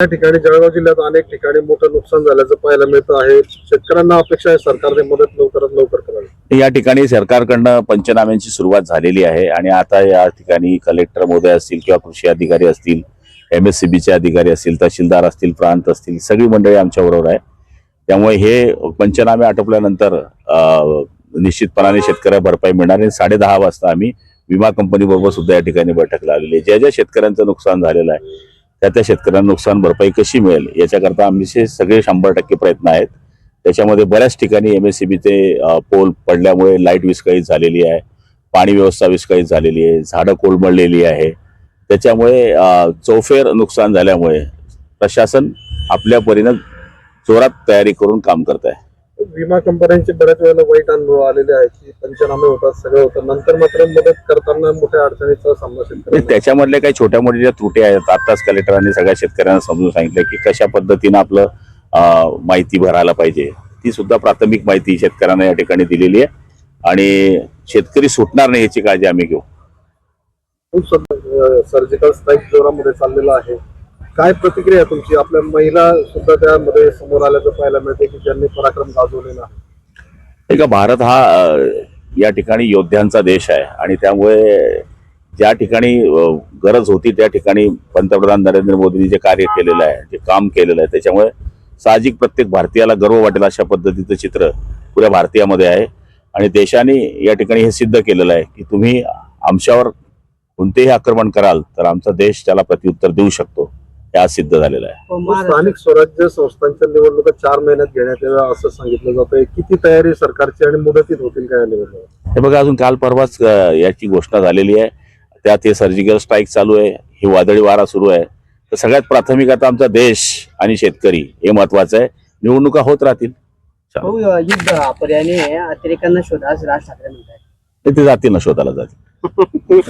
या ठिकाणी जळगाव जिल्ह्यात अनेक ठिकाणी मोठं नुकसान झाल्याचं पाहायला मिळतं आहे. शेतकऱ्यांना अपेक्षा आहे सरकारने मदत लवकरात लवकर करावी. या ठिकाणी सरकारकडनं पंचनाम्यांची सुरुवात झालेली आहे आणि आता या ठिकाणी कलेक्टर महोदय असतील किंवा कृषी अधिकारी असतील एम एस सी बीचे अधिकारी असतील तहसीलदार असतील प्रांत असतील सगळी मंडळी आमच्या बरोबर आहे. त्यामुळे हे पंचनामे आटोपल्यानंतर निश्चितपणाने शेतकऱ्या भरपाई मिळणार आणि साडे दहा वाजता आम्ही विमा कंपनी बरोबर सुद्धा या ठिकाणी बैठक लावलेली आहे. ज्या ज्या शेतकऱ्यांचं नुकसान झालेलं आहे त्या त्या शेतकऱ्यांना नुकसान भरपाई कशी मिळेल याच्याकरता आमचे सगळे शंभर टक्के प्रयत्न आहेत. त्याच्यामध्ये बऱ्याच ठिकाणी एम एस सी बीचे पोल पडल्यामुळे लाइट विस्कळीत झालेली आहे. पाणी व्यवस्था विस्कळीत झालेली आहे. झाडं कोलमडलेली आहे. त्याच्यामुळे चौफेर नुकसान झाल्यामुळे प्रशासन आपल्या परीनं जोरात तयारी करून काम करत आहे. विमा कंपन्यांचे बऱ्याच वेळेला वाईट अनुभव आलेले आहेत की पंचनामे होतात सगळं होतं. नंतर मात्र मदत करताना मोठ्या अडचणीचा सामना आणि शेतकऱ्यांना त्याच्यामधल्या काही छोट्या मोठ्या ज्या त्रुटी आहेत आताच कलेक्टरांनी सगळ्या शेतकऱ्यांना समजून सांगितलं की कशा पद्धतीनं आपलं माहिती भरायला पाहिजे. ती सुद्धा प्राथमिक माहिती शेतकऱ्यांना या ठिकाणी दिलेली आहे. आणि शेतकरी सुटणार नाही याची काळजी आम्ही घेऊ. खूप सर्जिकल स्ट्राईक जोरामध्ये चाललेला आहे. काय प्रतिक्रिया तुमची? आपल्या महिला सुद्धा त्यामध्ये समोर आल्याचं पाहायला मिळते की ज्यांनी पराक्रम गाजवलेला. आहे. का भारत हा या ठिकाणी योद्ध्यांचा देश आहे आणि त्यामुळे ज्या ठिकाणी गरज होती त्या ठिकाणी पंतप्रधान नरेंद्र मोदींनी जे कार्य केलेलं आहे जे काम केलेलं आहे त्याच्यामुळे साहजिक प्रत्येक भारतीयाला गर्व वाटेल अशा पद्धतीचं चित्र पुऱ्या भारतीयामध्ये आहे. आणि देशाने या ठिकाणी हे सिद्ध केलेलं आहे की तुम्ही आमच्यावर कोणतेही आक्रमण कराल तर आमचा देश त्याला प्रत्युत्तर देऊ शकतो. हे आज सिद्ध झालेलं आहे. मग स्थानिक स्वराज्य संस्थांच्या निवडणुका चार महिन्यात घेण्यात याव्या असं सांगितलं जातंय. किती तयारी सरकारची आणि मुदतीत होतील काय निवडणुका? हे बघा अजून काल परवाच अ, याची घोषणा झालेली आहे. त्यात हे सर्जिकल स्ट्राईक चालू आहे. ही वादळी वारा सुरू आहे. तर सगळ्यात प्राथमिक आता आमचा देश आणि शेतकरी हे महत्वाचं आहे. निवडणुका होत राहतील. हो युद्ध हा अतिरेकांना शोधा असं राज ठाकरे म्हणतात ते ते जातील ना शोधाला जातील.